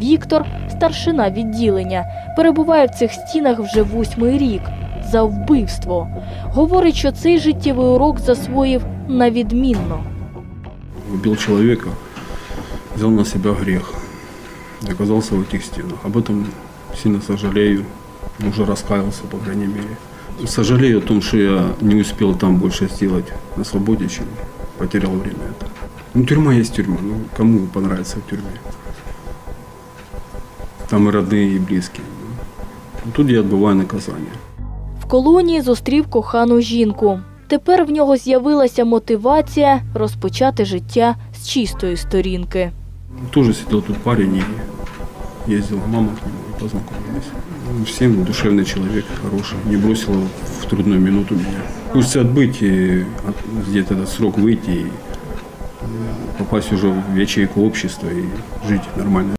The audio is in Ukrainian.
Віктор, старшина відділення, перебуває в цих стінах вже восьмий рік за вбивство. Говорить, що цей життєвий урок засвоїв на відмінно. убил человека, взял на себя грех и оказался в этих стенах. Об этом сильно сожалею, уже раскаялся, по крайней мере. Сожалею о том, что я не успел там больше сделать на свободе, чем потерял время это. Ну, тюрьма есть тюрьма, ну, кому понравится в тюрьме? Там и родные, и близкие. Ну, Тут я отбываю наказание. В колонії зустрів кохану жінку. Тепер в нього з'явилася мотивація розпочати життя з чистої сторінки. Тоже сидел тут парень и ездила мама к нему и познакомились. Ну, Всем душевный человек, хороший, не бросил в трудную минуту меня. Хочется отбыть, и от- где-то этот срок выйти и э, попасть уже в ячейку общества и жить нормально.